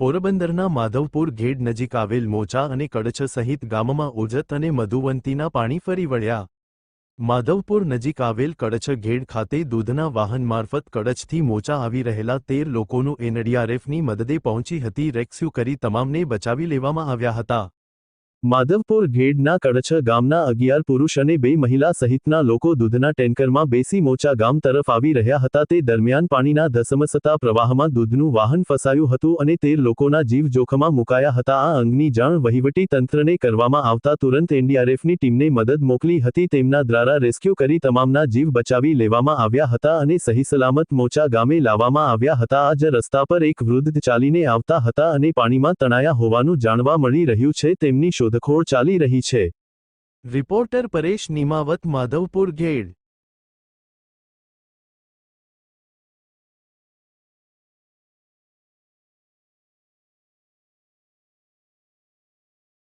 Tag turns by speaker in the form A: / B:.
A: પોરબંદરના માધવપુર ઘેડ નજીક આવેલ મોચા અને કડછ સહિત ગામમાં ઓજત અને મધુવંતીના પાણી ફરી વળ્યા. માધવપુર નજીક આવેલ કડછ ઘેડ ખાતે દૂધના વાહન મારફત કડછથી મોચા આવી રહેલા તેર લોકોનું એનડીઆરએફની મદદે પહોંચી હતી રેસ્ક્યુ કરી તમામને બચાવી લેવામાં આવ્યા હતા. માધવપુર ઘેડના કડછ ગામના અગિયાર પુરુષ અને બે મહિલા સહિતના લોકો દૂધના ટેન્કરમાં બેસી મોચા ગામ તરફ આવી રહ્યા હતા. તે દરમિયાન પાણીના ધસમસતા પ્રવાહમાં દૂધનું વાહન ફસાયું હતું અને તેર લોકોના જીવ જોખમમાં મુકાયા હતા. આ અંગની જાણ વહીવટી તંત્રને કરવામાં આવતા તુરંત એનડીઆરએફની ટીમને મદદ મોકલી હતી. તેમના દ્વારા રેસ્ક્યુ કરી તમામના જીવ બચાવી લેવામાં આવ્યા હતા અને સહી સલામત મોચા ગામે લાવવામાં આવ્યા હતા. આજ રસ્તા પર એક વૃદ્ધ ચાલીને આવતા હતા અને પાણીમાં તણાયા હોવાનું જાણવા મળી રહ્યું છે. તેમની શોધખોળ ચાલી રહી છે. રિપોર્ટર પરેશ નિમાવત માધવપુર ઘેડ